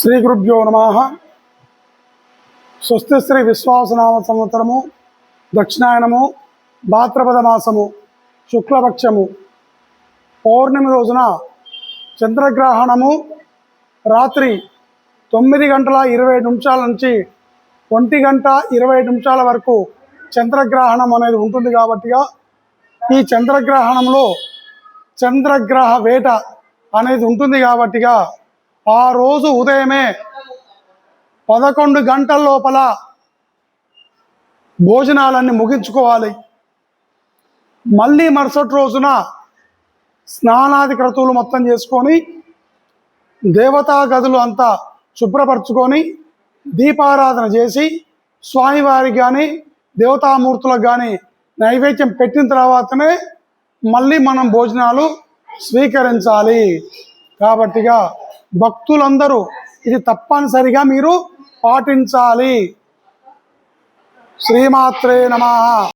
శ్రీ గురుభ్యో నమ. స్వస్తి శ్రీ విశ్వాసనామ సంవత్సరము దక్షిణాయనము భాద్రపద మాసము శుక్లపక్షము. పౌర్ణమి రోజున చంద్రగ్రహణము రాత్రి తొమ్మిది గంటల ఇరవై నిమిషాల నుంచి ఒంటి గంట ఇరవై నిమిషాల వరకు చంద్రగ్రహణం అనేది ఉంటుంది కాబట్టిగా ఈ చంద్రగ్రహణంలో చంద్రగ్రహ వేట అనేది ఉంటుంది కాబట్టిగా ఆ రోజు ఉదయమే పదకొండు గంటల లోపల భోజనాలన్నీ ముగించుకోవాలి. మళ్ళీ మరుసటి రోజున స్నానాది క్రతువులు మొత్తం చేసుకొని దేవతా గదులు అంతా శుభ్రపరచుకొని దీపారాధన చేసి స్వామివారికి కానీ దేవతామూర్తులకు కానీ నైవేద్యం పెట్టిన తర్వాతనే మళ్ళీ మనం భోజనాలు స్వీకరించాలి. కాబట్టిగా భక్తులందరూ ఇది తప్పనిసరిగా మీరు పాటించాలి. శ్రీమాత్రే నమ.